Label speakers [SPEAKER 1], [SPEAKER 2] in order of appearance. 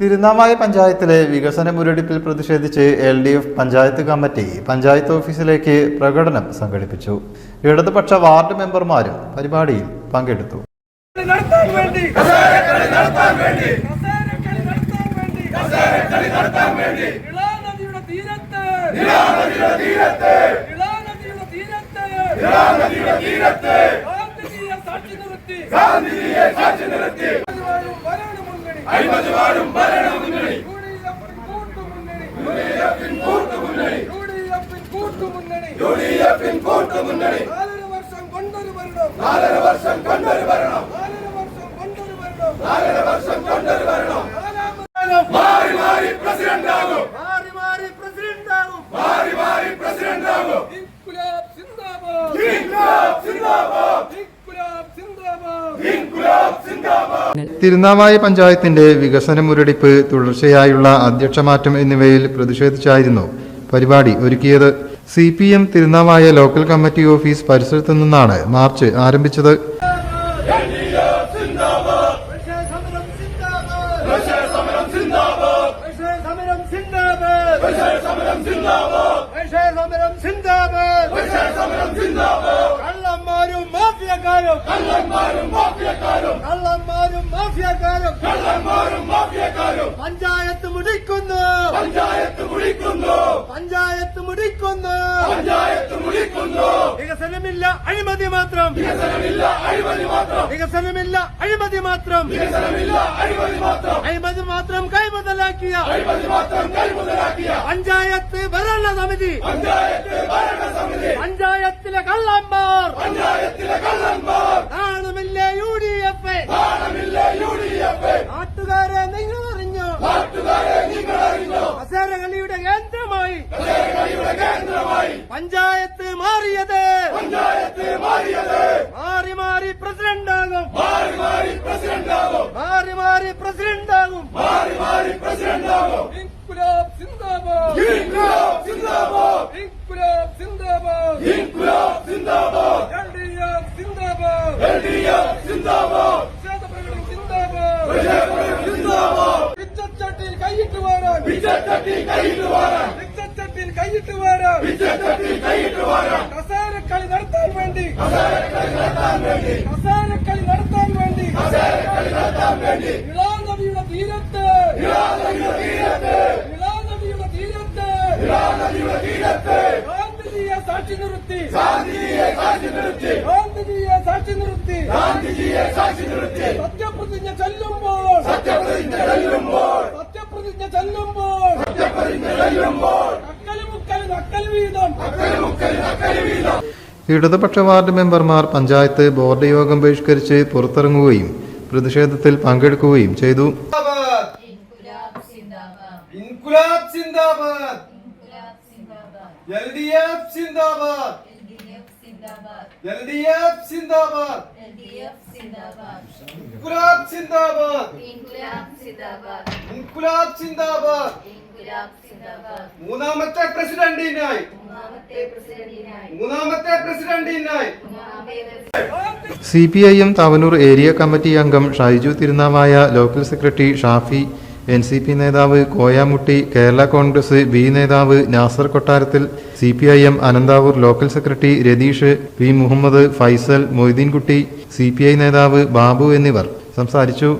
[SPEAKER 1] തിരുനാവായ പഞ്ചായത്തിലെ വികസന മുരടിപ്പിൽ പ്രതിഷേധിച്ച് L D F panchayat committee panchayat ഓഫീസിലേക്ക് പ്രകടനം സംഘടിപ്പിച്ചു. ഇടതുപക്ഷ വാർഡ് മെമ്പർമാരും പരിപാടിയിൽ പങ്കെടുത്തു.
[SPEAKER 2] നാലര വർഷം കൊണ്ടൊരു ഭരണം. നാലര വർഷം കൊണ്ടൊരു ഭരണം. നാലര വർഷം കൊണ്ടൊരു ഭരണം. നാലര വർഷം കൊണ്ടൊരു ഭരണം. മാറി മാറി പ്രസിഡന്റ് ആകും മാറി മാറി പ്രസിഡന്റ് ആകും മാറി മാറി പ്രസിഡന്റ് ആകും ഇൻകുലാബ് സിന്ദാബാദ്. ഇൻകുലാബ് സിന്ദാബാദ്. ഇൻകുലാബ് സിന്ദാബാദ്. ഇൻകുലാബ്
[SPEAKER 1] തിരുനാവായ പഞ്ചായത്തിന്റെ വികസന മുരടിപ്പ് തുടർച്ചയായുള്ള അധ്യക്ഷമാറ്റം എന്നിവയിൽ പ്രതിഷേധിച്ചായിരുന്നു പരിപാടി ഒരുക്കിയത്. C P M Tirunavaya local committee office പരിസരത്തു നിന്നാണ് മാർച്ച് ആരംഭിച്ചത്.
[SPEAKER 2] സമരം സിന്ദാബാദ്. സമരം സിന്ദാബാദ്. സമരം സിന്ദാബാദ് സമരം സിന്ദാബാദ് സമരം സിന്ദാബാദ് കള്ളന്മാരും മാഫിയക്കാരും കള്ളന്മാരും മാഫിയക്കാരും കള്ളന്മാരും മാഫിയക്കാരും കള്ളന്മാരും മാഫിയക്കാരും പഞ്ചായത്ത് മുടിക്കുന്നു പഞ്ചായത്ത് മുടിക്കുന്നു പഞ്ചായത്ത് മുടിക്കുന്നു പഞ്ചായത്ത് മുടിക്കുന്നു വികസനമില്ല അഴിമതി മാത്രം വികസനമില്ല അഴിമതി മാത്രം വികസനമില്ല അഴിമതി മാത്രം വികസനമില്ല അഴിമതി മാത്രം അഴിമതി മാത്രം കൈമുതലാക്കിയ അഴിമതി മാത്രം കൈമുതലാക്കിയ പഞ്ചായത്ത് ഭരണ സമിതി പഞ്ചായത്ത് ഭരണ സമിതി പഞ്ചായത്തിലെ കള്ളന്മാർ പഞ്ചായത്തിലെ കള്ളന്മാർ നാണമില്ല കേന്ദ്രമായി. പഞ്ചായത്ത് മാറിയത്. പഞ്ചായത്ത് മാറിയത്. മാറി മാറി പ്രസിഡന്റാകും. മാറി മാറി പ്രസിഡന്റാകും. മാറി മാറി പ്രസിഡന്റ് கசேரக்களை நடத்தான் வேண்டி. கசேரக்களை நடத்தான் வேண்டி. இளாநதியுட தீரத்து. இளாநதியுட தீரத்து. காந்திஜியை சாட்சி நிறுத்தி. காந்திஜியை செல்லும்
[SPEAKER 1] ഇടതുപക്ഷ വാർഡ് മെമ്പർമാർ പഞ്ചായത്ത് ബോർഡ് യോഗം ബഹിഷ്കരിച്ച് പുറത്തിറങ്ങുകയും പ്രതിഷേധത്തിൽ പങ്കെടുക്കുകയും ചെയ്തു.
[SPEAKER 2] മൂന്നാമത്തെ പ്രസിഡന്റിനായി.
[SPEAKER 3] മൂന്നാമത്തെ
[SPEAKER 1] C P I M Thavanur area committee അംഗം Shaiju Tirunavaya local secretary Shafi N C P നേതാവ് കോയാമുട്ടി കേരള കോൺഗ്രസ് ബി നേതാവ് Nasar Kottarathil C P I M Ananthavoor local secretary Ratheesh P Muhammad Faisal Moideenkutty C P I നേതാവ് ബാബു എന്നിവർ സംസാരിച്ചു.